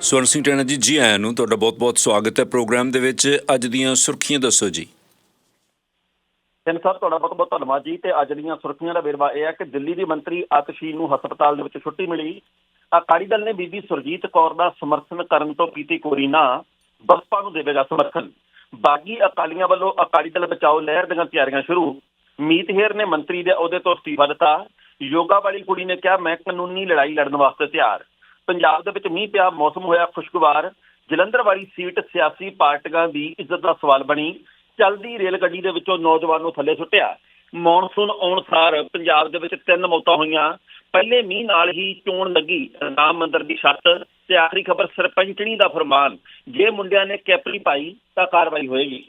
ਸਵਰਨ ਸਿੰਘ ਟੈਣਾ ਜੀ ਜੀ ਆਇਆਂ ਨੂੰ ਤੁਹਾਡਾ ਬਹੁਤ-ਬਹੁਤ ਸਵਾਗਤ ਹੈ ਪ੍ਰੋਗਰਾਮ ਦੇ ਵਿੱਚ। ਅੱਜ ਦੀਆਂ ਸੁਰਖੀਆਂ ਦੱਸੋ ਜੀ। ਸਿੰਘ ਸਾਹਿਬ ਤੁਹਾਡਾ ਬਹੁਤ ਬਹੁਤ ਧੰਨਵਾਦ ਜੀ। ਤੇ ਅੱਜ ਦੀਆਂ ਸੁਰਖੀਆਂ ਦਾ ਵੇਰਵਾ ਇਹ ਹੈ ਕਿ ਦਿੱਲੀ ਦੀ ਮੰਤਰੀ ਆਤਸ਼ੀਨ ਨੂੰ ਹਸਪਤਾਲ ਦੇ ਵਿੱਚ ਛੁੱਟੀ ਮਿਲੀ। ਅਕਾਲੀ ਦਲ ਨੇ ਬੀਬੀ ਸੁਰਜੀਤ ਕੌਰ ਦਾ ਸਮਰਥਨ ਕਰਨ ਤੋਂ ਕੀਤੀ ਕੋਰੀਨਾ ਬਸਪਾ ਨੂੰ ਦੇਵੇਗਾ ਸਮਰਥਨ। ਬਾਗੀ ਅਕਾਲੀਆਂ ਵੱਲੋਂ ਅਕਾਲੀ ਦਲ ਬਚਾਓ ਲਹਿਰ ਦੀਆਂ ਤਿਆਰੀਆਂ ਸ਼ੁਰੂ। ਮੀਤ ਹੇਰ ਨੇ ਮੰਤਰੀ ਦੇ ਅਹੁਦੇ ਤੋਂ ਅਸਤੀਫਾ ਦਿੱਤਾ। ਯੋਗਾ ਵਾਲੀ ਕੁੜੀ ਨੇ ਕਿਹਾ, ਮੈਂ ਕਾਨੂੰਨੀ ਲੜਾਈ ਲੜਨ ਵਾਸਤੇ ਤਿਆਰ। ਪੰਜਾਬ ਦੇ ਵਿੱਚ ਮੀਂਹ ਪਿਆ, ਮੌਸਮ ਹੋਇਆ ਖੁਸ਼ਗਵਾਰ। ਜਲੰਧਰ ਵਾਲੀ ਸੀਟ ਸਿਆਸੀ ਪਾਰਟੀਆਂ ਦੀ ਇੱਜ਼ਤ ਦਾ ਸਵਾਲ ਬਣੀ। ਚੱਲਦੀ ਰੇਲ ਗੱਡੀ ਦੇ ਵਿੱਚੋਂ ਨੌਜਵਾਨ ਨੂੰ ਥੱਲੇ ਸੁੱਟਿਆ। ਮੌਨਸੂਨ ਆਉਣ ਸਾਰ ਪੰਜਾਬ ਦੇ ਵਿੱਚ ਤਿੰਨ ਮੌਤਾਂ ਹੋਈਆਂ। ਪਹਿਲੇ ਮੀਂਹ ਨਾਲ ਹੀ ਚੋਣ ਲੱਗੀ ਰਾਮ ਮੰਦਰ ਦੀ ਛੱਤ ਤੇ ਆਖਰੀ ਖਬਰ ਸਰਪੰਚਣੀ ਦਾ ਫਰਮਾਨ। ਜੇ ਮੁੰਡਿਆਂ ਨੇ ਕੈਪਰੀ ਪਾਈ ਤਾਂ ਕਾਰਵਾਈ ਹੋਏਗੀ।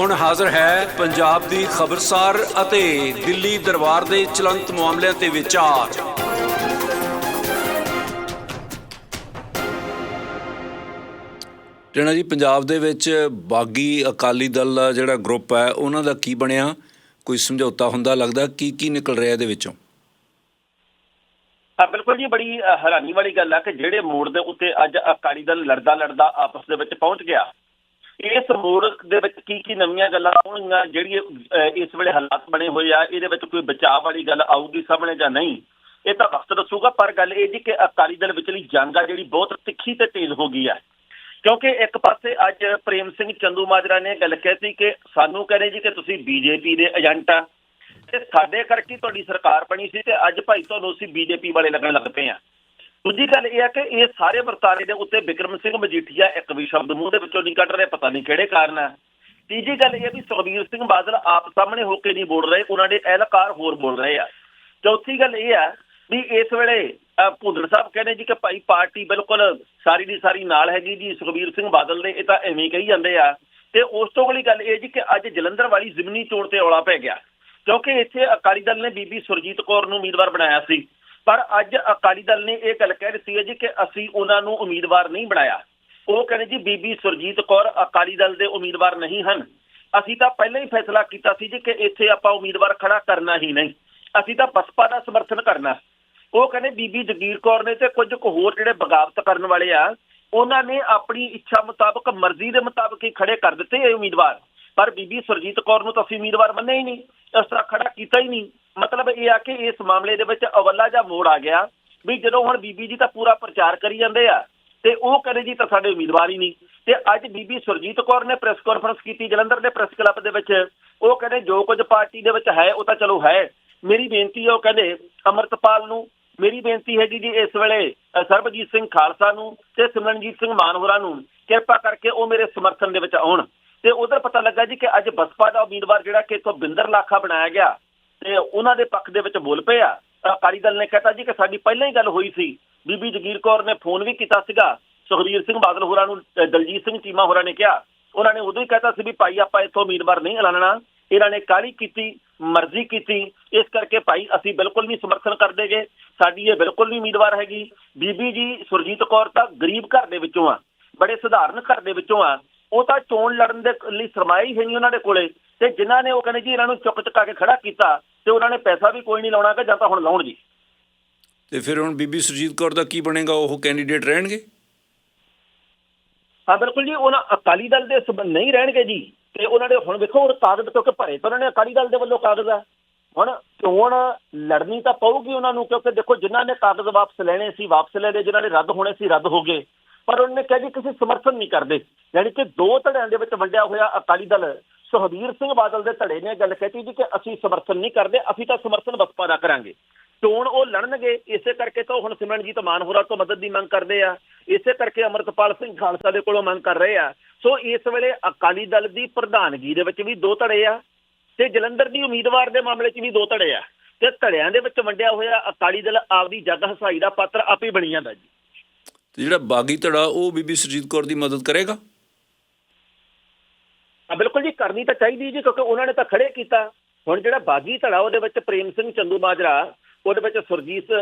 ਹੁਣ ਹਾਜ਼ਰ ਹੈ ਪੰਜਾਬ ਦੀ ਖਬਰਸਾਰ ਅਤੇ ਦਿੱਲੀ ਦਰਬਾਰ ਦੇ ਚਲੰਤ ਮਾਮਲਿਆਂ ਤੇ ਵਿਚਾਰ। ਟੈਣਾ ਜੀ ਪੰਜਾਬ ਦੇ ਵਿੱਚ ਬਾਗੀ ਅਕਾਲੀ ਦਲ ਦਾ ਜਿਹੜਾ ਗਰੁੱਪ ਹੈ ਉਹਨਾਂ ਦਾ ਕੀ ਬਣਿਆ? ਕੋਈ ਸਮਝੌਤਾ ਹੁੰਦਾ ਲੱਗਦਾ? ਕੀ ਕੀ ਨਿਕਲ ਰਿਹਾ ਇਹਦੇ ਵਿੱਚੋਂ? ਬਿਲਕੁਲ ਜੀ ਬੜੀ ਹੈਰਾਨੀ ਵਾਲੀ ਗੱਲ ਹੈ ਕਿ ਜਿਹੜੇ ਮੋੜ ਦੇ ਉੱਤੇ ਅੱਜ ਅਕਾਲੀ ਦਲ ਲੜਦਾ ਲੜਦਾ ਆਪਸ ਦੇ ਵਿੱਚ ਪਹੁੰਚ ਗਿਆ ਇਸ ਮੋੜ ਦੇ ਵਿੱਚ ਕੀ ਕੀ ਨਵੀਆਂ ਗੱਲਾਂ ਆਉਣਗੀਆਂ ਜਿਹੜੀ ਇਸ ਵੇਲੇ ਹਾਲਾਤ ਬਣੇ ਹੋਏ ਆ, ਇਹਦੇ ਵਿੱਚ ਕੋਈ ਬਚਾਅ ਵਾਲੀ ਗੱਲ ਆਊਗੀ ਸਾਹਮਣੇ ਜਾਂ ਨਹੀਂ, ਇਹ ਤਾਂ ਵਕਤ ਦੱਸੂਗਾ, ਪਰ ਗੱਲ ਇਹ ਜੀ ਕਿ ਅਕਾਲੀ ਦਲ ਵਿਚਲੀ ਜੰਗ ਆ ਜਿਹੜੀ ਬਹੁਤ ਤਿੱਖੀ ਤੇ ਤੇਜ਼ ਹੋ ਗਈ ਹੈ ਕਿਉਂਕਿ ਇੱਕ ਪਾਸੇ ਅੱਜ ਪ੍ਰੇਮ ਸਿੰਘ ਚੰਦੂ ਮਾਜਰਾ ਨੇ ਗੱਲ ਕਹਿਤੀ ਕਿ ਸਾਨੂੰ ਕਹਿੰਦੇ ਜੀ ਕਿ ਤੁਸੀਂ ਬੀਜੇਪੀ ਦੇ ਏਜੰਟ ਆ, ਤੇ ਸਾਡੇ ਕਰਕੇ ਤੁਹਾਡੀ ਸਰਕਾਰ ਬਣੀ ਸੀ ਤੇ ਅੱਜ ਭਾਈ ਤੁਹਾਨੂੰ ਅਸੀਂ ਬੀਜੇਪੀ ਵਾਲੇ ਲੱਗਣ ਲੱਗ ਪਏ ਆ। ਦੂਜੀ ਗੱਲ ਇਹ ਹੈ ਕਿ ਇਹ ਸਾਰੇ ਵਰਤਾਰੇ ਦੇ ਉੱਤੇ ਵਿਕਰਮ ਸਿੰਘ ਮਜੀਠੀਆ ਇੱਕ ਵੀ ਸ਼ਬਦ ਮੂੰਹ ਦੇ ਵਿੱਚੋਂ ਨਹੀਂ ਕੱਢ ਰਹੇ ਪਤਾ ਨਹੀਂ ਕਿਹੜੇ ਕਾਰਨ ਹੈ ਤੀਜੀ ਗੱਲ ਇਹ ਹੈ ਵੀ ਸੁਖਬੀਰ ਸਿੰਘ ਬਾਦਲ ਆਪ ਸਾਹਮਣੇ ਹੋ ਕੇ ਨਹੀਂ ਬੋਲ ਰਹੇ ਉਹਨਾਂ ਦੇ ਐਲਕਾਰ ਹੋਰ ਬੋਲ ਰਹੇ ਆ। ਚੌਥੀ ਗੱਲ ਇਹ ਆ ਵੀ ਇਸ ਵੇਲੇ ਅਹ, ਸਾਹਿਬ ਕਹਿੰਦੇ ਜੀ ਕਿ ਭਾਈ ਪਾਰਟੀ ਬਿਲਕੁਲ ਸਾਰੀ ਦੀ ਸਾਰੀ ਨਾਲ ਹੈਗੀ ਜੀ ਸੁਖਬੀਰ ਸਿੰਘ ਬਾਦਲ ਦੇ ਇਹ ਤਾਂ ਐਵੇਂ ਹੀ ਕਹੀ ਜਾਂਦੇ ਆ। ਤੇ ਉਸ ਤੋਂ ਅਗਲੀ ਗੱਲ ਇਹ ਜੀ ਕਿ ਅੱਜ ਜਲੰਧਰ ਵਾਲੀ ਜ਼ਮੀਨੀ ਚੋਣ ਤੇ ਔਲਾ ਪੈ ਗਿਆ। ਕਿਉਂਕਿ ਇੱਥੇ ਅਕਾਲੀ ਦਲ ਨੇ ਬੀਬੀ ਸੁਰਜੀਤ ਕੌਰ ਨੂੰ ਉਮੀਦਵਾਰ ਬਣਾਇਆ ਸੀ। ਪਰ ਅੱਜ ਅਕਾਲੀ ਦਲ ਨੇ ਇਹ ਗੱਲ ਕਹਿ ਦਿੱਤੀ ਹੈ ਜੀ ਕਿ ਅਸੀਂ ਉਹਨਾਂ ਨੂੰ ਉਮੀਦਵਾਰ ਨਹੀਂ ਬਣਾਇਆ। ਉਹ ਕਹਿੰਦੇ ਜੀ, ਬੀਬੀ ਸੁਰਜੀਤ ਕੌਰ ਅਕਾਲੀ ਦਲ ਦੇ ਉਮੀਦਵਾਰ ਨਹੀਂ ਹਨ। ਅਸੀਂ ਤਾਂ ਪਹਿਲਾਂ ਹੀ ਫੈਸਲਾ ਕੀਤਾ ਸੀ ਜੀ ਕਿ ਇੱਥੇ ਆਪਾਂ ਉਮੀਦਵਾਰ ਖੜਾ ਕਰਨਾ ਹੀ ਨਹੀਂ। ਅਸੀਂ ਤਾਂ ਬਸਪਾ ਦਾ ਸਮਰਥਨ ਕਰਨਾ। ਉਹ ਕਹਿੰਦੇ ਬੀਬੀ ਜਗੀਰ ਕੌਰ ਨੇ ਤੇ ਕੁਝ ਕੁ ਹੋਰ ਜਿਹੜੇ ਬਗਾਵਤ ਕਰਨ ਵਾਲੇ ਆ, ਉਹਨਾਂ ਨੇ ਆਪਣੀ ਇੱਛਾ ਮੁਤਾਬਕ, ਮਰਜ਼ੀ ਦੇ ਮੁਤਾਬਕ ਹੀ ਖੜੇ ਕਰ ਦਿੱਤੇ ਇਹ ਉਮੀਦਵਾਰ। ਪਰ ਬੀਬੀ ਸੁਰਜੀਤ ਕੌਰ ਨੂੰ ਤਾਂ ਅਸੀਂ ਉਮੀਦਵਾਰ ਮੰਨਿਆ ਹੀ ਨਹੀਂ। ਇਸ ਤਰ੍ਹਾਂ ਖੜਾ ਕੀਤਾ ਹੀ ਨਹੀਂ। ਮਤਲਬ ਇਹ ਆ ਕਿ ਇਸ ਮਾਮਲੇ ਦੇ ਵਿੱਚ ਅਵੱਲਾ ਜਾਂ ਮੋੜ ਆ ਗਿਆ ਵੀ ਜਦੋਂ ਹੁਣ ਬੀਬੀ ਜੀ ਤਾਂ ਪੂਰਾ ਪ੍ਰਚਾਰ ਕਰੀ ਜਾਂਦੇ ਆ ਤੇ ਉਹ ਕਹਿੰਦੇ ਜੀ ਤਾਂ ਸਾਡੇ ਉਮੀਦਵਾਰ ਹੀ ਨਹੀਂ। ਤੇ ਅੱਜ ਬੀਬੀ ਸੁਰਜੀਤ ਕੌਰ ਨੇ ਪ੍ਰੈਸ ਕਾਨਫਰੰਸ ਕੀਤੀ, ਜਲੰਧਰ ਦੇ ਪ੍ਰੈਸ ਕਲੱਬ ਦੇ ਵਿੱਚ। ਉਹ ਕਹਿੰਦੇ ਜੋ ਕੁਝ ਪਾਰਟੀ ਦੇ ਵਿੱਚ ਹੈ, ਉਹ ਤਾਂ ਚਲੋ ਹੈ। ਮੇਰੀ ਬੇਨਤੀ ਹੈ ਉਹ ਕਹਿੰਦੇ ਅਮਰਤਪਾਲ ਨੂੰ, ਮੇਰੀ ਬੇਨਤੀ ਹੈਗੀ ਜੀ ਇਸ ਵੇਲੇ ਸਰਬਜੀਤ ਸਿੰਘ ਖਾਲਸਾ ਨੂੰ ਤੇ ਸਿਮਰਨਜੀਤ ਸਿੰਘ ਮਾਨ ਨੂੰ। ਕਿਰਪਾ ਕਰਕੇ ਉਹ ਮੇਰੇ ਸਮਰਥਨ ਦੇ ਵਿੱਚ ਆਉਣ। ਤੇ ਉਧਰ ਪਤਾ ਲੱਗਾ ਜੀ ਕਿ ਅੱਜ ਬਸਪਾ ਦਾ ਉਮੀਦਵਾਰ ਜਿਹੜਾ ਕਿ ਇਥੋਂ ਬਿੰਦਰ ਲਾਖਾ ਬਣਾਇਆ ਗਿਆ। ਤੇ ਉਹਨਾਂ ਦੇ ਪੱਖ ਦੇ ਵਿੱਚ ਬੋਲ ਪਏ ਆ ਅਕਾਲੀ ਦਲ ਨੇ ਕਹਿਤਾ ਜੀ ਕਿ ਸਾਡੀ ਪਹਿਲਾਂ ਹੀ ਗੱਲ ਹੋਈ ਸੀ। ਬੀਬੀ ਜਗੀਰ ਕੌਰ ਨੇ ਫੋਨ ਵੀ ਕੀਤਾ ਸੀਗਾ। ਸੁਖਬੀਰ ਸਿੰਘ ਬਾਦਲ ਹੋਰਾਂ ਨੂੰ ਦਲਜੀਤ ਸਿੰਘ ਚੀਮਾ ਹੋਰਾਂ ਨੇ ਕਿਹਾ। ਉਹਨਾਂ ਨੇ ਉਦੋਂ ਹੀ ਕਹਿਤਾ ਸੀ ਵੀ ਭਾਈ ਆਪਾਂ ਇੱਥੋਂ ਉਮੀਦਵਾਰ ਨਹੀਂ ਐਲਾਨਣਾ। ਇਹਨਾਂ ਨੇ ਕਾਲੀ ਕੀਤੀ, ਮਰਜ਼ੀ ਕੀਤੀ। ਇਸ ਕਰਕੇ ਭਾਈ ਅਸੀਂ ਬਿਲਕੁਲ ਨਹੀਂ ਸਮਰਥਨ ਕਰਦੇਗੇ। ਸਾਡੀ ਇਹ ਬਿਲਕੁਲ ਨਹੀਂ ਉਮੀਦਵਾਰ ਹੈਗੀ। ਬੀਬੀ ਜੀ, ਸੁਰਜੀਤ ਕੌਰ ਤਾਂ ਗਰੀਬ ਘਰ ਦੇ ਵਿੱਚੋਂ ਆ। ਬੜੇ ਸਧਾਰਨ ਘਰ ਦੇ ਵਿੱਚੋਂ ਆ। ਉਹ ਤਾਂ ਚੋਣ ਲੜਨ ਦੇ ਲਈ ਸਰਮਾਇਆ ਹੀ ਹੈ ਨਹੀਂ ਉਹਨਾਂ ਦੇ ਕੋਲੇ। ਤੇ ਜਿਨ੍ਹਾਂ ਨੇ ਉਹ ਕਹਿੰਦੇ ਜੀ ਇਹਨਾਂ ਨੂੰ ਚੁੱਕ ਚੁਕਾ ਕੇ ਖੜਾ ਕੀਤਾ ਤੇ ਉਹਨਾਂ ਨੇ ਪੈਸਾ ਵੀ ਕੋਈ ਨਹੀਂ ਲਾਉਣਾ ਕਿ ਜਾਂ ਤਾਂ ਹੁਣ ਲਾਉਣ ਜੀ। ਤੇ ਫਿਰ ਹੁਣ ਬੀਬੀ ਸੁਰਜੀਤ ਕੌਰ ਦਾ ਕੀ ਬਣੇਗਾ? ਉਹ ਕੈਂਡੀਡੇਟ ਰਹਿਣਗੇ? ਹਾਂ ਬਿਲਕੁਲ ਜੀ ਉਹਨਾਂ ਅਕਾਲੀ ਦਲ ਦੇ ਸੰਬੰਧ ਨਹੀਂ ਰਹਿਣਗੇ ਜੀ। ਤੇ ਉਹਨਾਂ ਦੇ ਹੁਣ ਵੇਖੋ ਉਹ ਕਾਗਜ਼ ਕਿਉਂਕਿ ਭਰੇ ਤਾਂ ਉਹਨਾਂ ਨੇ ਅਕਾਲੀ ਦਲ ਦੇ ਵੱਲੋਂ ਕਾਗਜ਼ ਆ। ਹੁਣ ਚੋਣ ਲੜਨੀ ਤਾਂ ਪਊਗੀ ਉਹਨਾਂ ਨੂੰ ਕਿਉਂਕਿ ਦੇਖੋ ਜਿਨ੍ਹਾਂ ਨੇ ਕਾਗਜ਼ ਵਾਪਸ ਲੈਣੇ ਸੀ ਵਾਪਸ ਲੈ ਲਏ ਜਿਨ੍ਹਾਂ ਨੇ ਰੱਦ ਹੋਣੇ ਸੀ ਰੱਦ ਹੋ ਗਏ। ਪਰ ਉਹਨਾਂ ਨੇ ਕਿਹਾ ਜੀ ਕਿਸੇ ਸਮਰਥਨ ਨਹੀਂ ਕਰਦੇ। ਯਾਨੀ ਕਿ ਦੋ ਧੜਿਆਂ ਦੇ ਵਿੱਚ ਵੰਡਿਆ ਹੋਇਆ ਅਕਾਲੀ ਦਲ ਸੁਖਬੀਰ ਸਿੰਘ ਬਾਦਲ ਦੇ ਧੜੇ ਨੇ ਗੱਲ ਕਹੀ ਜੀ ਕਿ ਅਸੀਂ ਸਮਰਥਨ ਨਹੀਂ ਕਰਦੇ, ਅਸੀਂ ਤਾਂ ਸਮਰਥਨ ਬਸਪਾ ਦਾ ਕਰਾਂਗੇ। ਚੋਣ ਉਹ ਲੜਨਗੇ, ਇਸੇ ਕਰਕੇ ਤਾਂ ਉਹ ਹੁਣ ਸਿਮਰਨਜੀਤ ਮਾਨਹੋਰਾ ਤੋਂ ਮਦਦ ਦੀ ਮੰਗ ਕਰਦੇ ਆ। ਇਸੇ ਕਰਕੇ ਅਮਰਤਪਾਲ ਸਿੰਘ ਖਾਲਸਾ ਦੇ ਕੋਲੋਂ ਮੰਗ ਕਰ ਰਹੇ ਆ। ਸੋ ਇਸ ਵੇਲੇ ਅਕਾਲੀ ਦਲ ਦੀ ਪ੍ਰਧਾਨਗੀ ਦੇ ਵਿੱਚ ਵੀ ਦੋ ਧੜੇ ਆ ਤੇ ਜਲੰਧਰ ਦੀ ਉਮੀਦਵਾਰ ਦੇ ਮਾਮਲੇ 'ਚ ਵੀ ਦੋ ਧੜੇ ਆ। ਤੇ ਧੜਿਆਂ ਦੇ ਵਿੱਚ ਵੰਡਿਆ ਹੋਇਆ ਅਕਾਲੀ ਦਲ ਆਪਦੀ ਜੱਗ ਹਸਾਈ ਦਾ ਪਾਤਰ ਆਪੇ ਬਣੀ ਜਾਂਦਾ ਜੀ। ਤੇ ਜਿਹੜਾ ਬਾਗੀ ਧੜਾ ਉਹ ਬੀਬੀ ਸੁਰਜੀਤ ਕੌਰ ਦੀ ਮਦਦ ਕਰੇਗਾ? ਬਿਲਕੁਲ ਜੀ, ਕਰਨੀ ਤਾਂ ਚਾਹੀਦੀ ਜੀ, ਕਿਉਂਕਿ ਉਹਨਾਂ ਨੇ ਤਾਂ ਖੜੇ ਕੀਤਾ। ਹੁਣ ਜਿਹੜਾ ਬਾਗੀ ਧੜਾ, ਉਹਦੇ ਵਿੱਚ ਪ੍ਰੇਮ ਸਿੰਘ ਚੰਦੂ ਮਾਜਰਾ ਉਹਦੇ ਵਿੱਚ ਸੁਰਜੀਤ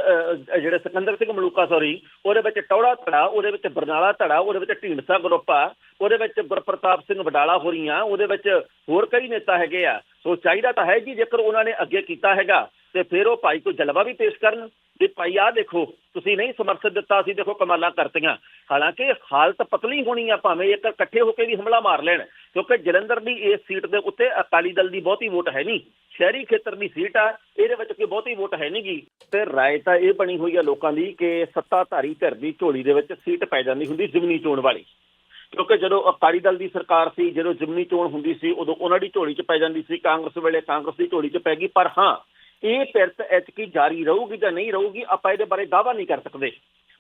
ਜਿਹੜੇ ਸਿਕੰਦਰ ਸਿੰਘ ਮਲੂਕਾ ਸੌਰੀ ਉਹਦੇ ਵਿੱਚ ਟੌੜਾ ਧੜਾ, ਉਹਦੇ ਵਿੱਚ ਬਰਨਾਲਾ ਧੜਾ, ਉਹਦੇ ਵਿੱਚ ਢੀਂਡਸਾ ਗਰੁੱਪਾ, ਉਹਦੇ ਵਿੱਚ ਗੁਰਪ੍ਰਤਾਪ ਸਿੰਘ ਵਡਾਲਾ ਹੋਰੀਆਂ, ਉਹਦੇ ਵਿੱਚ ਹੋਰ ਕਈ ਨੇਤਾ ਹੈਗੇ ਆ। ਸੋ ਚਾਹੀਦਾ ਤਾਂ ਹੈ ਜੀ, ਜੇਕਰ ਉਹਨਾਂ ਨੇ ਅੱਗੇ ਕੀਤਾ ਹੈਗਾ, ਤੇ ਫਿਰ ਉਹ ਭਾਈ ਕੋਈ ਜਲਵਾ ਵੀ ਪੇਸ਼ ਕਰਨ, ਵੀ ਭਾਈ ਆਹ ਦੇਖੋ, ਤੁਸੀਂ ਨਹੀਂ ਸਮਰਥਨ ਦਿੱਤਾ ਸੀ ਦੇਖੋ ਕਮਾਲਾਂ ਕਰਤੀਆਂ। ਹਾਲਾਂਕਿ ਹਾਲਤ ਪਤਲੀ ਹੋਣੀ ਆ, ਭਾਵੇਂ ਇੱਕ ਇਕੱਠੇ ਹੋ ਕੇ ਵੀ ਹਮਲਾ ਮਾਰ ਲੈਣ ਕਿਉਂਕਿ ਜਲੰਧਰ ਦੀ ਇਸ ਸੀਟ ਦੇ ਉੱਤੇ ਅਕਾਲੀ ਦਲ ਦੀ ਬਹੁਤੀ ਵੋਟ ਹੈ ਨਹੀਂ, ਸ਼ਹਿਰੀ ਖੇਤਰ ਦੀ ਸੀਟ ਆ, ਇਹਦੇ ਵਿੱਚ ਕੋਈ ਬਹੁਤੀ ਵੋਟ ਹੈ ਨਹੀਂਗੀ ਤੇ ਰਾਏ ਤਾਂ ਇਹ ਬਣੀ ਹੋਈ ਆ ਲੋਕਾਂ ਦੀ ਕਿ ਸੱਤਾਧਾਰੀ ਧਿਰ ਦੀ ਝੋਲੀ ਦੇ ਵਿੱਚ ਸੀਟ ਪੈ ਜਾਂਦੀ ਹੁੰਦੀ ਜ਼ਿਮਨੀ ਚੋਣ ਵਾਲੀ। ਕਿਉਂਕਿ ਜਦੋਂ ਅਕਾਲੀ ਦਲ ਦੀ ਸਰਕਾਰ ਸੀ, ਜਦੋਂ ਜ਼ਿਮਨੀ ਚੋਣ ਹੁੰਦੀ ਸੀ, ਉਦੋਂ ਉਹਨਾਂ ਦੀ ਝੋਲੀ 'ਚ ਪੈ ਜਾਂਦੀ ਸੀ, ਕਾਂਗਰਸ ਵੇਲੇ ਕਾਂਗਰਸ ਦੀ ਝੋਲੀ 'ਚ ਪੈ ਗਈ, ਪਰ ਹਾਂ, ਇਹ ਪਿਰਤ ਐਤਕੀ ਜਾਰੀ ਰਹੂਗੀ ਜਾਂ ਨਹੀਂ ਰਹੂਗੀ, ਆਪਾਂ ਇਹਦੇ ਬਾਰੇ ਦਾਅਵਾ ਨਹੀਂ ਕਰ ਸਕਦੇ।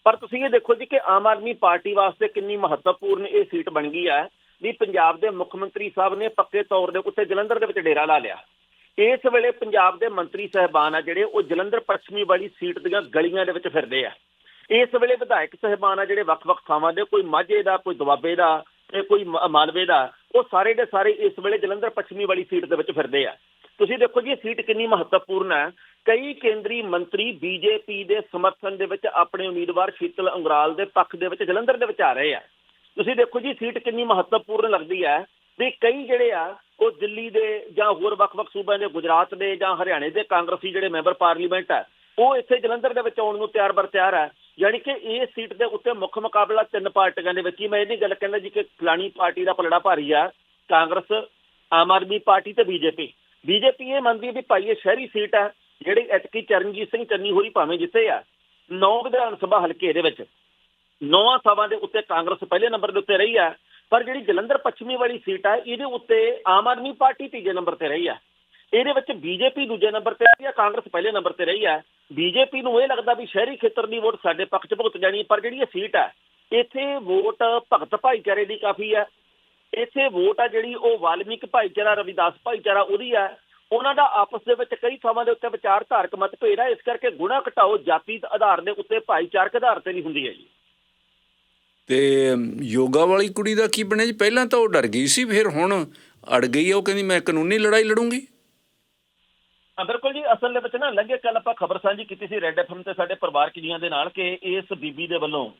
ਪਰ ਤੁਸੀਂ ਇਹ ਦੇਖੋ ਜੀ ਕਿ ਆਮ ਆਦਮੀ ਪਾਰਟੀ ਵਾਸਤੇ ਕਿੰਨੀ ਮਹੱਤਵਪੂਰਨ ਇਹ ਸੀਟ ਬਣ ਗਈ ਹੈ ਵੀ ਪੰਜਾਬ ਦੇ ਮੁੱਖ ਮੰਤਰੀ ਸਾਹਿਬ ਨੇ ਪੱਕੇ ਤੌਰ ਦੇ ਉੱਤੇ ਜਲੰਧਰ ਦੇ ਵਿੱਚ ਡੇਰਾ ਲਾ ਲਿਆ। ਇਸ ਵੇਲੇ ਪੰਜਾਬ ਦੇ ਮੰਤਰੀ ਸਹਿਬਾਨ ਆ ਜਿਹੜੇ, ਉਹ ਜਲੰਧਰ ਪੱਛਮੀ ਵਾਲੀ ਸੀਟ ਦੀਆਂ ਗਲੀਆਂ ਦੇ ਵਿੱਚ ਫਿਰਦੇ ਆ। ਇਸ ਵੇਲੇ ਵਿਧਾਇਕ ਸਹਿਬਾਨ ਆ ਜਿਹੜੇ ਵੱਖ-ਵੱਖ ਥਾਵਾਂ ਦੇ, ਕੋਈ ਮਾਝੇ ਦਾ, ਕੋਈ ਦੁਆਬੇ ਦਾ, ਤੇ ਕੋਈ ਮਾਲਵੇ ਦਾ, ਉਹ ਸਾਰੇ ਦੇ ਸਾਰੇ ਇਸ ਵੇਲੇ ਜਲੰਧਰ ਪੱਛਮੀ ਵਾਲੀ ਸੀਟ ਦੇ ਵਿੱਚ ਫਿਰਦੇ ਆ। ਤੁਸੀਂ ਦੇਖੋ ਜੀ, ਇਹ ਸੀਟ ਕਿੰਨੀ ਮਹੱਤਵਪੂਰਨ ਹੈ ਕਈ ਕੇਂਦਰੀ ਮੰਤਰੀ ਬੀਜੇਪੀ ਦੇ ਸਮਰਥਨ ਦੇ ਵਿੱਚ ਆਪਣੇ ਉਮੀਦਵਾਰ ਸ਼ੀਤਲ ਅੰਗਰਾਲ ਦੇ ਪੱਖ ਦੇ ਵਿੱਚ ਜਲੰਧਰ ਦੇ ਵਿੱਚ ਆ ਰਹੇ ਆ। ਤੁਸੀਂ ਦੇਖੋ ਜੀ, ਸੀਟ ਕਿੰਨੀ ਮਹੱਤਵਪੂਰਨ ਲੱਗਦੀ ਹੈ ਵੀ ਕਈ ਜਿਹੜੇ ਆ, ਉਹ ਦਿੱਲੀ ਦੇ ਜਾਂ ਹੋਰ ਵੱਖ-ਵੱਖ ਸੂਬਿਆਂ ਦੇ, ਗੁਜਰਾਤ ਦੇ ਜਾਂ ਹਰਿਆਣੇ ਦੇ ਕਾਂਗਰਸੀ ਜਿਹੜੇ ਮੈਂਬਰ ਪਾਰਲੀਮੈਂਟ ਆ ਉਹ ਇੱਥੇ ਜਲੰਧਰ ਦੇ ਵਿੱਚ ਆਉਣ ਨੂੰ ਤਿਆਰ ਬਰ ਤਿਆਰ ਹੈ। ਯਾਨੀ ਕਿ ਇਹ ਸੀਟ ਦੇ ਉੱਤੇ ਮੁੱਖ ਮੁਕਾਬਲਾ ਤਿੰਨ ਪਾਰਟੀਆਂ ਦੇ ਵਿੱਚ ਹੀ ਮੈਂ ਇਹਦੀ ਗੱਲ ਕਹਿੰਦਾ ਜੀ ਕਿ ਫਲਾਣੀ ਪਾਰਟੀ ਦਾ ਪਲੜਾ ਭਾਰੀ ਆ, ਕਾਂਗਰਸ, ਆਮ ਆਦਮੀ ਪਾਰਟੀ ਤੇ ਬੀਜੇਪੀ। ਬੀਜੇਪੀ ਇਹ ਮੰਨਦੀ ਹੈ ਵੀ ਭਾਈ ਇਹ ਸ਼ਹਿਰੀ ਸੀਟ ਹੈ, ਜਿਹੜੀ ਐਤਕੀ ਚਰਨਜੀਤ ਸਿੰਘ ਚੰਨੀ ਹੋਰੀ ਭਾਵੇਂ ਜਿੱਤੇ ਆ, ਨੌ ਵਿਧਾਨ ਸਭਾ ਹਲਕੇ ਦੇ ਵਿੱਚ। ਨੌਵਾਂ ਸਭਾ ਦੇ ਉੱਤੇ ਕਾਂਗਰਸ ਪਹਿਲੇ ਨੰਬਰ ਦੇ ਉੱਤੇ ਰਹੀ ਹੈ ਪਰ ਜਿਹੜੀ ਜਲੰਧਰ ਪੱਛਮੀ ਵਾਲੀ ਸੀਟ ਹੈ ਇਹਦੇ ਉੱਤੇ ਆਮ ਆਦਮੀ ਪਾਰਟੀ ਤੀਜੇ ਨੰਬਰ ਤੇ ਰਹੀ ਹੈ। ਇਹਦੇ ਵਿੱਚ ਬੀਜੇਪੀ ਦੂਜੇ ਨੰਬਰ ਤੇ ਰਹੀ ਹੈ ਕਾਂਗਰਸ ਪਹਿਲੇ ਨੰਬਰ ਤੇ ਰਹੀ ਹੈ। ਬੀਜੇਪੀ ਨੂੰ ਇਹ ਲੱਗਦਾ ਵੀ ਸ਼ਹਿਰੀ ਖੇਤਰ ਦੀ ਵੋਟ ਸਾਡੇ ਪੱਖ 'ਚ ਭੁਗਤ ਜਾਣੀ ਹੈ, ਪਰ ਜਿਹੜੀ ਇਹ ਸੀਟ ਹੈ ਇੱਥੇ ਵੋਟ ਭਗਤ ਭਾਈਚਾਰੇ ਦੀ ਕਾਫੀ ਹੈ। ਇੱਥੇ ਵੋਟ ਆ ਜਿਹੜੀ ਉਹ ਵਾਲਮੀਕ ਭਾਈਚਾਰਾ ਰਵਿਦਾਸ ਭਾਈਚਾਰਾ ਉਹਦੀ ਹੈ। ਉਹਨਾਂ ਦਾ ਆਪਸ ਦੇ ਵਿੱਚ ਕਈ ਥਾਵਾਂ ਦੇ ਉੱਤੇ ਵਿਚਾਰਧਾਰਕ ਮਤਭੇਦ ਹੈ ਇਸ ਕਰਕੇ ਗੁਣਾ ਘਟਾਓ ਜਾਤੀ ਆਧਾਰ ਦੇ ਉੱਤੇ ਭਾਈਚਾਰਕ ਆਧਾਰ ਤੇ ਨਹੀਂ ਹੁੰਦੀ ਹੈ ਜੀ ਤੇ ਯੋਗਾ ਵਾਲੀ ਕੁੜੀ ਦਾ ਕੀ ਬਣਿਆ ਜੀ? ਪਹਿਲਾਂ ਤਾਂ ਉਹ ਡਰ ਗਈ ਸੀ ਫਿਰ ਹੁਣ ਅੜ ਗਈ ਉਹ ਕਹਿੰਦੀ ਮੈਂ ਕਾਨੂੰਨੀ ਲੜਾਈ ਲੜੂੰਗੀ। ਹਾਂ ਬਿਲਕੁਲ ਜੀ ਅਸਲ ਦੇ ਵਿੱਚ ਨਾ ਲੰਘੇ ਕੱਲ ਆਪਾਂ ਖਬਰ ਸਾਂਝੀ ਕੀਤੀ ਸੀ ਰੈੱਡ ਐਫਐਮ ਤੇ ਸਾਡੇ ਪਰਿਵਾਰਕ ਜੀਆਂ ਦੇ ਨਾਲ ਕਿ ਇਸ ਬੀਬੀ ਦੇ ਵੱਲੋਂ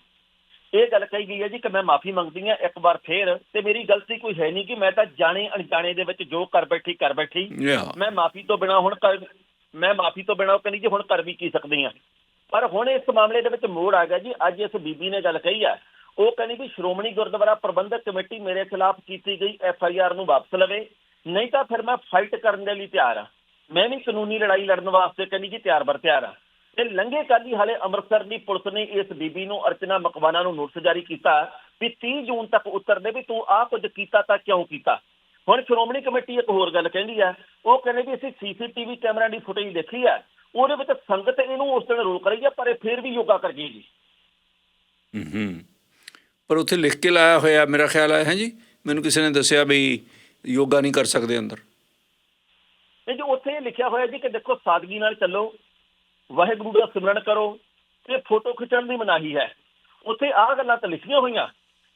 ਇਹ ਗੱਲ ਕਹੀ ਗਈ ਹੈ ਜੀ ਕਿ ਮੈਂ ਮਾਫੀ ਮੰਗਦੀ ਹਾਂ ਇੱਕ ਵਾਰ ਫੇਰ ਤੇ ਮੇਰੀ ਗਲਤੀ ਕੋਈ ਹੈ ਨਹੀਂ ਕਿ ਮੈਂ ਤਾਂ ਜਾਣੇ ਅਣਜਾਣੇ ਦੇ ਵਿੱਚ ਜੋ ਕਰ ਬੈਠੀ ਕਰ ਬੈਠੀ। ਮੈਂ ਮਾਫੀ ਤੋਂ ਬਿਨਾ ਹੁਣ ਮੈਂ ਮਾਫੀ ਤੋਂ ਬਿਨਾ ਉਹ ਕਹਿੰਦੀ ਜੀ ਹੁਣ ਕਰ ਵੀ ਕੀ ਸਕਦੀ ਆ ਪਰ ਹੁਣ ਇਸ ਮਾਮਲੇ ਦੇ ਵਿੱਚ ਮੋੜ ਆ ਗਿਆ ਜੀ ਅੱਜ ਇਸ ਬੀਬੀ ਨੇ ਗੱਲ ਕਹੀ ਆ ਉਹ ਕਹਿੰਦੀ ਵੀ ਸ਼੍ਰੋਮਣੀ ਗੁਰਦੁਆਰਾ ਪ੍ਰਬੰਧਕ ਕਮੇਟੀ ਮੇਰੇ ਖਿਲਾਫ ਕੀਤੀ ਗਈ ਐਫ ਆਈ ਆਰ ਨੂੰ ਵਾਪਸ ਲਵੇ, ਨਹੀਂ ਤਾਂ ਫਿਰ ਮੈਂ ਫਾਈਟ ਕਰਨ ਦੇ ਲਈ ਤਿਆਰ ਆ ਮੈਂ ਵੀ ਕਾਨੂੰਨੀ ਲੜਾਈ ਲੜਨ ਵਾਸਤੇ ਕਹਿੰਦੀ ਜੀ ਤਿਆਰ ਬਰ ਤਿਆਰ ਆ ਤੇ ਲੰਘੇ ਕੱਲ੍ਹ ਹੀ ਹਾਲੇ ਅੰਮ੍ਰਿਤਸਰ ਦੀ ਪੁਲਿਸ ਨੇ ਇਸ ਬੀਬੀ ਨੂੰ ਅਰਚਨਾ ਮਕਵਾਨਾ ਨੂੰ ਨੋਟਿਸ ਜਾਰੀ ਕੀਤਾ ਵੀ 30 ਜੂਨ ਤੱਕ ਉੱਤਰ ਦੇ ਵੀ ਤੂੰ ਆਹ ਕੁਝ ਕੀਤਾ ਤਾਂ ਕਿਉਂ ਕੀਤਾ? ਹੁਣ ਸ਼੍ਰੋਮਣੀ ਕਮੇਟੀ ਇੱਕ ਹੋਰ ਗੱਲ ਕਹਿੰਦੀ ਆ, ਉਹ ਕਹਿੰਦੇ ਵੀ ਅਸੀਂ ਸੀਸੀਟੀਵੀ ਕੈਮਰਾ ਦੀ ਫੁਟੇਜ ਦੇਖੀ ਆ, ਉਹਦੇ ਵਿੱਚ ਸੰਗਤ ਇਹਨੂੰ ਉਸ ਦਿਨ ਰੋਲ ਕਰੀ ਆ, ਪਰ ਇਹ ਫਿਰ ਵੀ ਯੋਗਾ ਕਰ ਗਈ ਜੀ। ਹੂੰ। ਪਰ ਉੱਥੇ ਲਿਖ ਕੇ ਲਾਇਆ ਹੋਇਆ ਮੇਰਾ ਖਿਆਲ ਹੈ ਜੀ ਮੈਨੂੰ ਕਿਸੇ ਨੇ ਦੱਸਿਆ ਵੀ ਯੋਗਾ ਨਹੀਂ ਕਰ ਸਕਦੇ ਅੰਦਰ। ਤੇ ਜੋ, ਉੱਥੇ ਇਹ ਲਿਖਿਆ ਹੋਇਆ ਜੀ ਕਿ ਦੇਖੋ, ਸਾਦਗੀ ਨਾਲ ਚੱਲੋ, ਵਾਹਿਗੁਰੂ ਦਾ ਸਿਮਰਨ ਕਰੋ, ਤੇ ਫੋਟੋ ਖਿੱਚਣ ਦੀ ਮਨਾਹੀ ਹੈ। ਉੱਥੇ ਆਹ ਗੱਲਾਂ ਤਾਂ ਲਿਖੀਆਂ ਹੋਈਆਂ,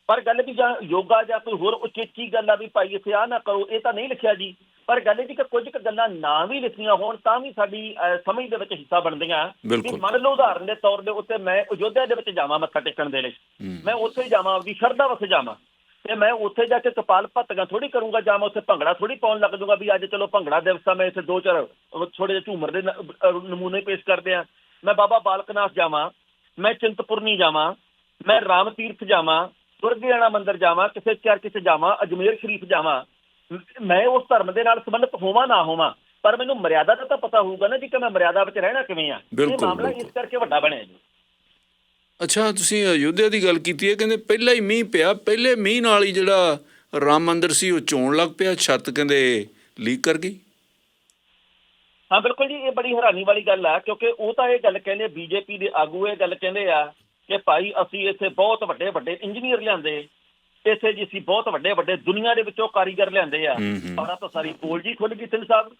ਪਰ ਗੱਲ ਵੀ ਜਾਂ ਯੋਗਾ ਜਾਂ ਕੋਈ ਹੋਰ ਉਚੇਚੀ ਗੱਲ ਆ ਵੀ ਭਾਈ ਇੱਥੇ ਆ ਨਾ ਕਰੋ, ਇਹ ਤਾਂ ਨਹੀਂ ਲਿਖਿਆ ਜੀ। ਪਰ ਗੱਲ ਇਹ ਜੀ ਕਿ ਕੁਝ ਕੁ ਗੱਲਾਂ ਨਾ ਵੀ ਲਿਖੀਆਂ ਹੋਣ ਤਾਂ ਵੀ ਸਾਡੀ ਸਮਝ ਦੇ ਵਿੱਚ ਹਿੱਸਾ ਬਣਦੀਆਂ। ਬਿਲਕੁਲ। ਮੰਨ ਲਓ ਉਦਾਹਰਨ ਦੇ ਤੌਰ ਦੇ ਉੱਤੇ ਮੈਂ ਅਯੋਧਿਆ ਦੇ ਵਿੱਚ ਜਾਵਾਂ ਮੱਥਾ ਟੇਕਣ ਦੇ ਲਈ। ਮੈਂ ਉੱਥੇ ਜਾਵਾਂ ਆਪਦੀ ਸ਼ਰਧਾ ਵਸੇ ਜਾਵਾਂ। ਤੇ ਮੈਂ ਉੱਥੇ ਜਾ ਕੇ ਕਪਾਲ ਭੱਤੀਆਂ ਥੋੜੀ ਕਰੂੰਗਾ ਜਾਂ ਮੈਂ ਉੱਥੇ ਭੰਗੜਾ ਥੋੜੀ ਪਾਉਣ ਲੱਗ ਜਾਊਗਾ ਵੀ ਅੱਜ ਚਲੋ ਭੰਗੜਾ ਦਿਵਸ ਆ ਮੈਂ ਇੱਥੇ ਦੋ ਚਾਰ ਥੋੜੇ ਜਿਹੇ ਝੂਮਰ ਦੇ ਨਮੂਨੇ ਪੇਸ਼ ਕਰਦੇ ਆ। ਮੈਂ ਬਾਬਾ ਬਾਲਕਨਾਥ ਜਾਵਾਂ ਮੈਂ ਚਿੰਤਪੁਰਨੀ ਜਾਵਾਂ ਮੈਂ ਰਾਮ ਤੀਰਥ ਜਾਵਾਂ ਦੁਰਗਿਆਣਾ ਮੰਦਿਰ ਜਾਵਾਂ ਕਿਸੇ ਚਰਚ 'ਚ ਜਾਵਾਂ ਅਜਮੇਰ ਸ਼ਰੀਫ ਜਾਵਾਂ। ਮ- ਉਸ ਧਰਮ ਦੇ ਨਾਲ ਸੰਬੰਧਿਤ ਹੋਵਾਂ ਨਾ ਹੋਵਾਂ ਪਰ ਮੈਨੂੰ ਮਰਿਆਦਾ ਦਾ ਤਾਂ ਪਤਾ ਹੋਊਗਾ ਨਾ ਜੀ ਕਿ ਮੈਂ ਮਰਿਆਦਾ ਵਿੱਚ ਰਹਿਣਾ ਕਿਵੇਂ ਆ। ਇਹ ਮਾਮਲਾ ਇਸ। ਕਰਕੇ ਵੱਡਾ ਬਣਿਆ ਜੀ। ਅੱਛਾ ਤੁਸੀਂ ਅਯੁੱਧਿਆ ਦੀ ਗੱਲ ਕੀਤੀ ਹੈ ਕਹਿੰਦੇ ਪਹਿਲਾਂ ਹੀ ਮੀਂਹ ਪਿਆ ਪਹਿਲੇ ਮੀਂਹ ਨਾਲ ਹੀ ਜਿਹੜਾ ਰਾਮ ਮੰਦਿਰ ਸੀ ਉਹ ਚੋਣ ਲੱਗ ਪਿਆ ਛੱਤ ਕਹਿੰਦੇ ਲੀਕ ਕਰ ਗਈ। ਹਾਂ ਬਿਲਕੁਲ ਜੀ ਇਹ ਬੜੀ ਹੈਰਾਨੀ ਵਾਲੀ ਗੱਲ ਆ ਕਿਉਂਕਿ ਉਹ ਤਾਂ ਇਹ ਗੱਲ ਕਹਿੰਦੇ ਬੀਜੇਪੀ ਦੇ ਆਗੂ ਇਹ ਗੱਲ ਕਹਿੰਦੇ ਆ ਕਿ ਭਾਈ ਅਸੀਂ ਇੱਥੇ ਬਹੁਤ ਵੱਡੇ ਵੱਡੇ ਇੰਜੀਨੀਅਰ ਲਿਆਂਦੇ। ਇੱਥੇ ਜੀ ਅਸੀਂ ਬਹੁਤ ਵੱਡੇ ਵੱਡੇ ਦੁਨੀਆ ਦੇ ਵਿੱਚੋਂ ਕਾਰੀਗਰ ਲਿਆਂਦੇ ਆ। ਸਾਡਾ ਤਾਂ ਸਾਰੀ ਪੋਲ ਜੀ ਖੁੱਲ ਗਈ ਸਿੰਘ ਸਾਹਿਬ।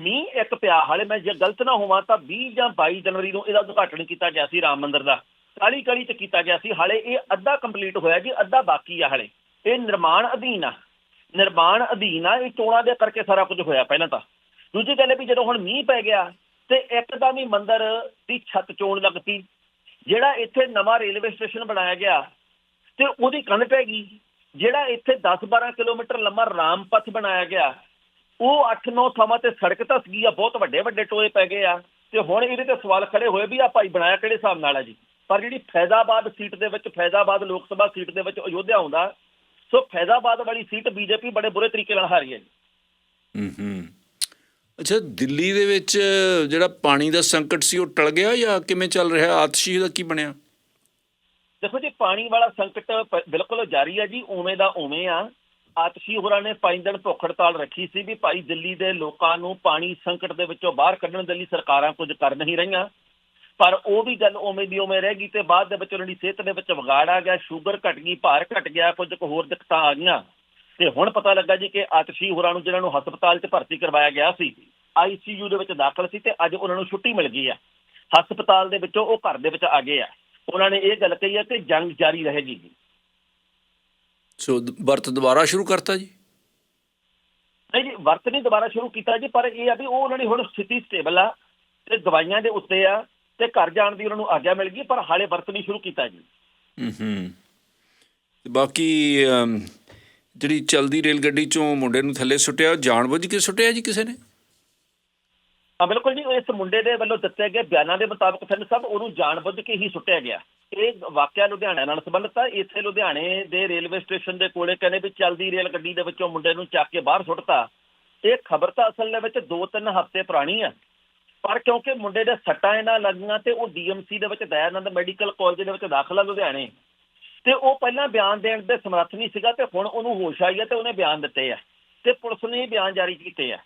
ਮੀਂਹ ਇੱਕ ਪਿਆ ਹਾਲੇ ਮੈਂ ਜੇ ਗਲਤ ਨਾ ਹੋਵਾਂ ਤਾਂ 20 ਜਾਂ 22 ਜਨਵਰੀ ਨੂੰ ਇਹਦਾ ਉਦਘਾਟਨ ਕੀਤਾ ਗਿਆ ਸੀ ਰਾਮ ਮੰਦਿਰ ਦਾ। ਕਾਲੀ ਕਾਲੀ ਚ ਕੀਤਾ ਗਿਆ ਸੀ। ਹਾਲੇ ਇਹ ਅੱਧਾ ਕੰਪਲੀਟ ਹੋਇਆ ਜੀ ਅੱਧਾ ਬਾਕੀ ਆ ਹਾਲੇ। ਇਹ ਨਿਰਮਾਣ ਅਧੀਨ ਆ। ਨਿਰਮਾਣ ਅਧੀਨ ਆ ਇਹ ਚੋਣਾਂ ਦੇ ਕਰਕੇ ਸਾਰਾ ਕੁਝ ਹੋਇਆ ਪਹਿਲਾਂ ਤਾਂ। ਦੂਜੀ ਗੱਲ ਇਹ ਵੀ ਜਦੋਂ ਹੁਣ ਮੀਂਹ ਪੈ ਗਿਆ ਤੇ ਇੱਕਦਮ ਹੀ ਮੰਦਿਰ ਦੀ ਛੱਤ ਚੋਣ ਲੱਗ ਪਈ। ਜਿਹੜਾ ਇੱਥੇ ਨਵਾਂ ਰੇਲਵੇ ਸਟੇਸ਼ਨ ਬਣਾਇਆ ਗਿਆ ਤੇ ਉਹਦੀ ਕੰਧ ਪੈ ਗਈ ਜਿਹੜਾ ਇੱਥੇ 10-12 ਕਿਲੋਮੀਟਰ ਲੰਮਾ ਰਾਮਪਥ ਬਣਾਇਆ ਗਿਆ, ਉਹ 8-9 ਥਾਵਾਂ ਤੇ ਸੜਕ ਧਸ ਗਈ ਆ ਬਹੁਤ ਵੱਡੇ ਵੱਡੇ ਟੋਏ ਪੈ ਗਏ ਆ। ਤੇ ਹੁਣ ਇਹਦੇ ਤੇ ਸਵਾਲ ਖੜੇ ਹੋਏ ਵੀ ਆ ਭਾਈ ਬਣਾਇਆ ਕਿਹੜੇ ਹਿਸਾਬ ਨਾਲ ਆ ਜੀ? ਪਰ ਜਿਹੜੀ ਫੈਜ਼ਾਬਾਦ ਸੀਟ ਦੇ ਵਿੱਚ, ਫੈਜ਼ਾਬਾਦ ਲੋਕ ਸਭਾ ਸੀਟ ਦੇ ਵਿੱਚ ਅਯੋਧਿਆ ਆਉਂਦਾ, ਸੋ ਫੈਜ਼ਾਬਾਦ ਵਾਲੀ ਸੀਟ ਬੀਜੇਪੀ ਬੜੇ ਬੁਰੇ ਤਰੀਕੇ ਨਾਲ ਹਾਰੀ ਹੈ ਜੀ। ਹੂੰ ਹੂੰ। ਅੱਛਾ, ਦਿੱਲੀ ਦੇ ਵਿੱਚ ਜਿਹੜਾ ਪਾਣੀ ਦਾ ਸੰਕਟ ਸੀ, ਉਹ ਟਲ ਗਿਆ ਜਾਂ ਕਿਵੇਂ ਚੱਲ ਰਿਹਾ? ਆਤਸ਼ੀ ਦਾ ਕੀ ਬਣਿਆ? ਦੇਖੋ ਜੀ, ਪਾਣੀ ਵਾਲਾ ਸੰਕਟ ਬਿਲਕੁਲ ਜਾਰੀ ਹੈ ਜੀ, ਉਵੇਂ ਦਾ ਉਵੇਂ ਆ। ਆਤਸ਼ੀ ਹੋਰਾਂ ਨੇ ਪੰਜ ਦਿਨ ਭੁੱਖ ਹੜਤਾਲ ਰੱਖੀ ਸੀ ਵੀ ਭਾਈ ਦਿੱਲੀ ਦੇ ਲੋਕਾਂ ਨੂੰ ਪਾਣੀ ਸੰਕਟ ਦੇ ਵਿੱਚੋਂ ਬਾਹਰ ਕੱਢਣ ਦੇ ਲਈ ਸਰਕਾਰਾਂ ਕੁਝ ਕਰ ਨਹੀਂ ਰਹੀਆਂ। ਪਰ ਉਹ ਵੀ ਗੱਲ ਉਵੇਂ ਦੀ ਉਵੇਂ ਰਹਿ ਗਈ ਤੇ ਬਾਅਦ ਦੇ ਵਿੱਚ ਉਹਨਾਂ ਦੀ ਸਿਹਤ ਦੇ ਵਿੱਚ ਵਿਗਾੜ ਆ ਗਿਆ, ਸ਼ੂਗਰ ਘਟ ਗਈ, ਭਾਰ ਘਟ ਗਿਆ, ਕੁਝ ਕੁ ਹੋਰ ਦਿੱਕਤਾਂ ਆ ਗਈਆਂ। ਤੇ ਹੁਣ ਪਤਾ ਲੱਗਾ ਜੀ ਕਿ ਆਤਸ਼ੀ ਹੋਰਾਂ ਨੂੰ ਜਿਹਨਾਂ ਨੂੰ ਹਸਪਤਾਲ 'ਚ ਭਰਤੀ ਕਰਵਾਇਆ ਗਿਆ ਸੀ ਆਈਸੀਯੂ ਦੇ ਵਿੱਚ ਦਾਖਲ ਸੀ ਤੇ ਅੱਜ ਉਹਨਾਂ ਨੂੰ ਛੁੱਟੀ ਮਿਲ ਗਈ ਆ। ਹਸਪਤਾਲ ਦੇ ਵਿੱਚੋਂ ਉਹ ਘਰ ਦੇ ਵਿੱਚ ਆ ਗਏ ਆ। ਉਹਨਾਂ ਨੇ ਇਹ ਗੱਲ ਕਹੀ ਹੈ ਕਿ ਜੰਗ ਜਾਰੀ ਰਹੇਗੀ ਜੀ। ਸੋ ਵਰਤ ਦੁਬਾਰਾ ਸ਼ੁਰੂ ਕਰਤਾ ਜੀ? ਨਹੀਂ ਜੀ ਵਰਤ ਨਹੀਂ ਦੁਬਾਰਾ ਸ਼ੁਰੂ ਕੀਤਾ ਜੀ ਪਰ ਇਹ ਆ ਵੀ ਉਹ ਉਹਨਾਂ ਦੀ ਹੁਣ ਸਥਿਤੀ ਸਟੇਬਲ ਆ ਤੇ ਦਵਾਈਆਂ ਦੇ ਉੱਤੇ ਆ ਤੇ ਘਰ ਜਾਣ ਦੀ ਉਹਨਾਂ ਨੂੰ ਆਗਿਆ ਮਿਲ ਗਈ ਪਰ ਹਾਲੇ ਵਰਤ ਨਹੀਂ ਸ਼ੁਰੂ ਕੀਤਾ ਜੀ। ਹੂੰ ਹੂੰ। ਬਾਕੀ ਜਿਹੜੀ ਚਲਦੀ ਰੇਲ ਗੱਡੀ ਚੋਂ ਮੁੰਡੇ ਨੂੰ ਥੱਲੇ ਸੁੱਟਿਆ ਉਹ ਜਾਣਬੁੱਝ ਕੇ ਸੁੱਟਿਆ ਜੀ ਕਿਸੇ ਨੇ? ਹਾਂ, ਬਿਲਕੁਲ ਜੀ, ਇਸ ਮੁੰਡੇ ਦੇ ਵੱਲੋਂ ਦਿੱਤੇ ਗਏ ਬਿਆਨਾਂ ਦੇ ਮੁਤਾਬਕ ਸਿੰਘ ਸਾਹਿਬ ਉਹਨੂੰ ਜਾਣਬੁੱਝ ਕੇ ਹੀ ਸੁੱਟਿਆ ਗਿਆ। ਇਹ ਵਾਕਿਆ ਲੁਧਿਆਣਾ ਨਾਲ ਸੰਬੰਧਿਤ ਹੈ ਇੱਥੇ ਲੁਧਿਆਣੇ ਦੇ ਰੇਲਵੇ ਸਟੇਸ਼ਨ ਦੇ ਕੋਲੇ ਕਹਿੰਦੇ ਵੀ ਚੱਲਦੀ ਰੇਲ ਗੱਡੀ ਦੇ ਵਿੱਚੋਂ ਮੁੰਡੇ ਨੂੰ ਚੱਕ ਕੇ ਬਾਹਰ ਸੁੱਟਤਾ। ਇਹ ਖਬਰ ਤਾਂ ਅਸਲ ਦੇ ਵਿੱਚ 2-3 ਹਫ਼ਤੇ ਪੁਰਾਣੀ ਆ। ਪਰ ਕਿਉਂਕਿ ਮੁੰਡੇ ਦੇ ਸੱਟਾਂ ਇਹਨਾਂ ਲੱਗੀਆਂ ਤੇ ਉਹ ਡੀਐਮਸੀ ਦੇ ਵਿੱਚ ਦਇਆਨੰਦ ਮੈਡੀਕਲ ਕਾਲਜ ਦੇ ਵਿੱਚ ਦਾਖਲਾ ਲੁਧਿਆਣੇ। ਤੇ ਉਹ ਪਹਿਲਾਂ ਬਿਆਨ ਦੇਣ ਦੇ ਸਮਰੱਥ ਨਹੀਂ ਸੀਗਾ ਤੇ ਹੁਣ ਉਹਨੂੰ ਹੋਸ਼ ਆਈ ਹੈ ਤੇ ਉਹਨੇ ਬਿਆਨ ਦਿੱਤੇ ਆ। ਤੇ ਪੁਲਿਸ ਨੇ ਬਿਆਨ ਜਾਰੀ ਕੀਤੇ ਆ।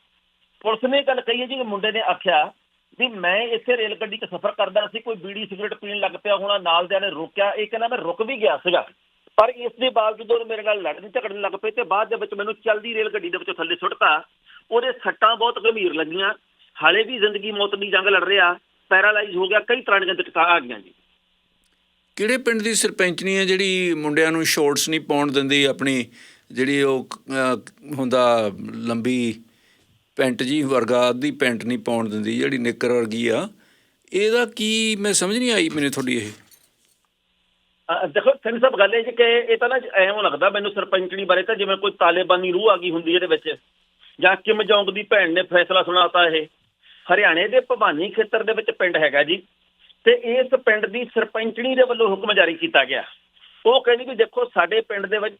ਪੁਲਿਸ ਨੇ ਗੱਲ ਕਹੀ ਹੈ ਜੀ ਕਿ ਮੁੰਡੇ ਨੇ ਆਖਿਆ ਵੀ ਮੈਂ ਇੱਥੇ ਰੇਲ ਗੱਡੀ 'ਚ ਸਫ਼ਰ ਕਰਦਾ ਸੀ, ਕੋਈ ਬੀੜੀ ਸਿਗਰਟ ਪੀਣ ਲੱਗ ਪਿਆ ਹੋਣਾ, ਨਾਲ ਦਿਆਂ ਨੇ ਰੋਕਿਆ, ਇਹ ਕਹਿੰਦਾ ਮੈਂ ਰੁਕ ਵੀ ਗਿਆ ਸੀਗਾ। ਪਰ ਇਸ ਦੇ ਬਾਵਜੂਦ ਉਹ ਮੇਰੇ ਨਾਲ ਲੜਨ ਝਗੜਨ ਲੱਗ ਪਏ ਤੇ ਬਾਅਦ ਦੇ ਵਿੱਚ ਮੈਨੂੰ ਚੱਲਦੀ ਰੇਲ ਗੱਡੀ ਦੇ ਵਿੱਚੋਂ ਥੱਲੇ ਸੁੱਟਤਾ। ਉਹਦੇ ਸੱਟਾਂ ਬਹੁਤ ਗੰਭੀਰ ਲੱਗੀਆਂ। ਹਾਲੇ ਵੀ ਜ਼ਿੰਦਗੀ ਮੌਤ ਦੀ ਜੰਗ ਲੜ ਰਿਹਾ, ਪੈਰਾਲਾਈਜ਼ ਹੋ ਗਿਆ, ਕਈ ਤਰ੍ਹਾਂ ਦੀਆਂ ਦਿੱਕਤਾਂ ਆ ਗਈਆਂ ਜੀ। ਕਿਹੜੇ ਪਿੰਡ ਦੀ ਸਰਪੰਚਨੀ ਹੈ ਜਿਹੜੀ ਮੁੰਡਿਆਂ ਨੂੰ ਸ਼ੋਰਟਸ ਨਹੀਂ ਪਾਉਣ ਦਿੰਦੀ, ਆਪਣੀ ਜਿਹੜੀ ਉਹ ਹੁੰਦਾ ਲੰਬੀ ਪੈਂਟ ਜੀ ਵਰਗਾ ਅੱਧੀ ਪੈਂਟ ਨਹੀਂ ਪਾਉਣ ਦਿੰਦੀ, ਜਿਹੜੀ ਨਿੱਕਰ ਵਰਗੀ ਆ। ਇਹਦਾ ਕੀ, ਮੈਂ ਸਮਝ ਨਹੀਂ ਆਈ ਮੈਨੂੰ ਤੁਹਾਡੀ ਇਹ। ਦੇਖੋ ਸਿੰਘ ਸਾਹਿਬ ਗੱਲ ਇਹ ਜੀ ਕਿ ਇਹ ਤਾਂ ਨਾ ਐਵੇਂ ਲੱਗਦਾ, ਮੈਨੂੰ ਸਰਪੰਚਣੀ ਬਾਰੇ ਤਾਂ ਜਿਵੇਂ ਕੋਈ ਤਾਲਿਬਾਨੀ ਰੂਹ ਆ ਗਈ ਹੁੰਦੀ ਇਹਦੇ ਵਿੱਚ, ਜਾਂ ਕਿਮ ਜੌਂਗ ਦੀ ਭੈਣ ਨੇ ਫੈਸਲਾ ਸੁਣਾਤਾ ਇਹ। ਹਰਿਆਣੇ ਦੇ ਭਵਾਨੀ ਖੇਤਰ ਦੇ ਵਿੱਚ ਪਿੰਡ ਹੈਗਾ ਜੀ, ਤੇ ਇਸ ਪਿੰਡ ਦੀ ਸਰਪੰਚਣੀ ਦੇ ਵੱਲੋਂ ਹੁਕਮ ਜਾਰੀ ਕੀਤਾ ਗਿਆ। ਉਹ ਕਹਿੰਦੀ ਵੀ ਦੇਖੋ, ਸਾਡੇ ਪਿੰਡ ਦੇ ਵਿੱਚ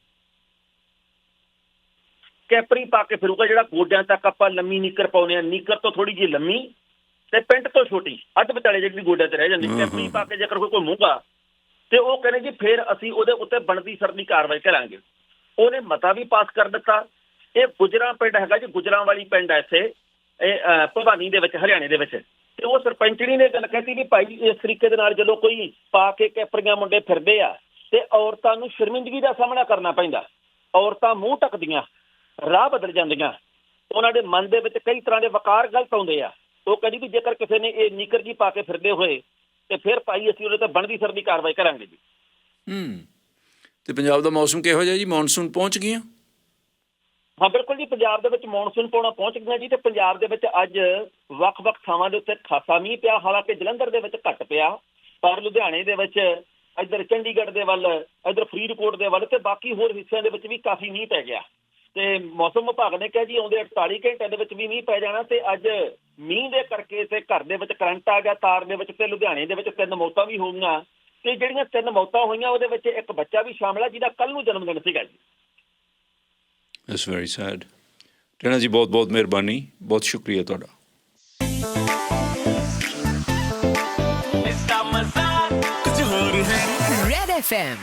ਕੈਪਰੀ ਪਾ ਕੇ ਫਿਰੂਗਾ ਜਿਹੜਾ ਗੋਡਿਆਂ ਤੱਕ ਆਪਾਂ ਲੰਮੀ ਨੀਕਰ ਪਾਉਨੇ ਆ ਨੀਕਰ ਤੋਂ ਥੋੜੀ ਜਿਹੀ ਲੰਮੀ ਤੇ ਪੈਂਟ ਤੋਂ ਛੋਟੀ। ਅੱਧ ਵਿਚਾਲੇ ਜਿਹੜੀ ਗੋਡਿਆਂ ਤੇ ਰਹਿ ਜਾਂਦੀ। ਕੈਪਰੀ। ਪਾ ਕੇ ਜੇਕਰ ਕੋਈ ਘੁੰਮੂਗਾ ਤੇ ਉਹ ਕਹਿੰਦੇ ਜੀ ਫਿਰ ਅਸੀਂ ਉਹਦੇ ਉੱਤੇ ਬਣਦੀ ਸਰਦੀ ਕਾਰਵਾਈ ਕਰਾਂਗੇ। ਉਹਨੇ ਮਤਾ ਵੀ ਪਾਸ ਕਰ ਦਿੱਤਾ। ਇਹ ਗੁਜਰਾਂ ਪਿੰਡ ਹੈਗਾ ਜੀ ਗੁਜਰਾਂ ਵਾਲੀ ਪਿੰਡ ਹੈ ਇੱਥੇ। ਇਹ ਭਵਾਨੀ ਦੇ ਵਿੱਚ ਹਰਿਆਣੇ ਦੇ ਵਿੱਚ। ਤੇ ਉਹ ਸਰਪੰਚਣੀ ਨੇ ਗੱਲ ਕਹਿਤੀ ਵੀ ਭਾਈ ਇਸ ਤਰੀਕੇ ਦੇ ਨਾਲ ਜਦੋਂ ਕੋਈ ਪਾ ਕੇ ਕੈਪਰੀਆਂ ਮੁੰਡੇ ਫਿਰਦੇ ਆ ਤੇ ਔਰਤਾਂ ਨੂੰ ਸ਼ਰਮਿੰਦਗੀ ਦਾ ਸਾਹਮਣਾ ਕਰਨਾ ਪੈਂਦਾ। ਔਰਤਾਂ ਮੂੰਹ ਢੱਕਦੀਆਂ। ਰਾਹ ਬਦਲ ਜਾਂਦੀਆਂ। ਉਹਨਾਂ ਦੇ ਮਨ ਦੇ ਵਿੱਚ ਕਈ ਤਰ੍ਹਾਂ ਦੇ ਵਕਾਰ ਗਲਤ ਆਉਂਦੇ ਆ। ਉਹ ਕਹਿੰਦੀ ਵੀ ਜੇਕਰ ਕਿਸੇ ਨੇ ਇਹ ਨਿੱਕਰ ਜੀ ਪਾ ਕੇ ਫਿਰਦੇ ਹੋਏ ਤੇ ਫਿਰ ਭਾਈ ਅਸੀਂ ਉਹਦੇ ਤੇ ਬਣਦੀ ਸਰਦੀ ਕਾਰਵਾਈ ਕਰਾਂਗੇ ਜੀ। ਹੂੰ। ਤੇ ਪੰਜਾਬ ਦਾ ਮੌਸਮ ਕਿਹੋ ਜਿਹਾ ਜੀ? ਮੌਨਸੂਨ ਪਹੁੰਚ ਗਈਆਂ? ਹਾਂ ਬਿਲਕੁਲ ਜੀ ਪੰਜਾਬ ਦੇ ਵਿੱਚ ਮੌਨਸੂਨ ਪੌਣਾ ਪਹੁੰਚ ਗਿਆ ਜੀ ਤੇ ਪੰਜਾਬ ਦੇ ਵਿੱਚ ਅੱਜ ਵੱਖ-ਵੱਖ ਥਾਵਾਂ ਦੇ ਉੱਤੇ ਖਾਸਾ ਮੀਂਹ ਪਿਆ। ਹਾਲਾਂਕਿ ਜਲੰਧਰ ਦੇ ਵਿੱਚ ਘੱਟ ਪਿਆ ਪਰ ਲੁਧਿਆਣੇ ਦੇ ਵਿੱਚ ਇੱਧਰ ਚੰਡੀਗੜ੍ਹ ਦੇ ਵੱਲ ਇੱਧਰ ਫਰੀਦਕੋਟ ਦੇ ਵੱਲ ਤੇ ਬਾਕੀ ਹੋਰ ਹਿੱਸਿਆਂ ਦੇ ਵਿੱਚ ਵੀ ਕਾਫੀ ਮੀਂਹ ਪੈ ਗਿਆ। ਤੇ ਮੌਸਮ ਵਿਭਾਗ ਨੇ ਕਿਹਾ ਜੀ ਆਉਂਦੇ 48 ਘੰਟੇ ਦੇ ਵਿੱਚ ਵੀ ਮੀਂਹ ਪੈ ਜਾਣਾ ਤੇ ਅੱਜ ਮੀਂਹ ਦੇ ਕਰਕੇ ਤੇ ਘਰ ਦੇ ਵਿੱਚ ਕਰੰਟ ਆ ਗਿਆ ਤਾਰ ਦੇ ਵਿੱਚ ਤੇ ਲੁਧਿਆਣੇ ਦੇ ਵਿੱਚ ਤਿੰਨ ਮੌਤਾਂ ਵੀ ਹੋਈਆਂ ਤੇ ਜਿਹੜੀਆਂ ਤਿੰਨ ਮੌਤਾਂ ਹੋਈਆਂ ਉਹਦੇ ਵਿੱਚ ਇੱਕ ਬੱਚਾ ਵੀ ਸ਼ਾਮਲ ਹੈ ਜਿਹਦਾ ਕੱਲ ਨੂੰ ਜਨਮ ਦਿਨ ਸੀਗਾ ਜੀ। ਇਟਸ ਵੈਰੀ ਸੈਡ ਟੈਨਾ ਜੀ ਬਹੁਤ ਬਹੁਤ ਮਿਹਰਬਾਨੀ ਬਹੁਤ ਸ਼ੁਕਰੀਆ ਤੁਹਾਡਾ। ਇਸ ਦਾ ਮਜ਼ਾ ਕੁਝ ਹੋਰ ਹੈ। Red FM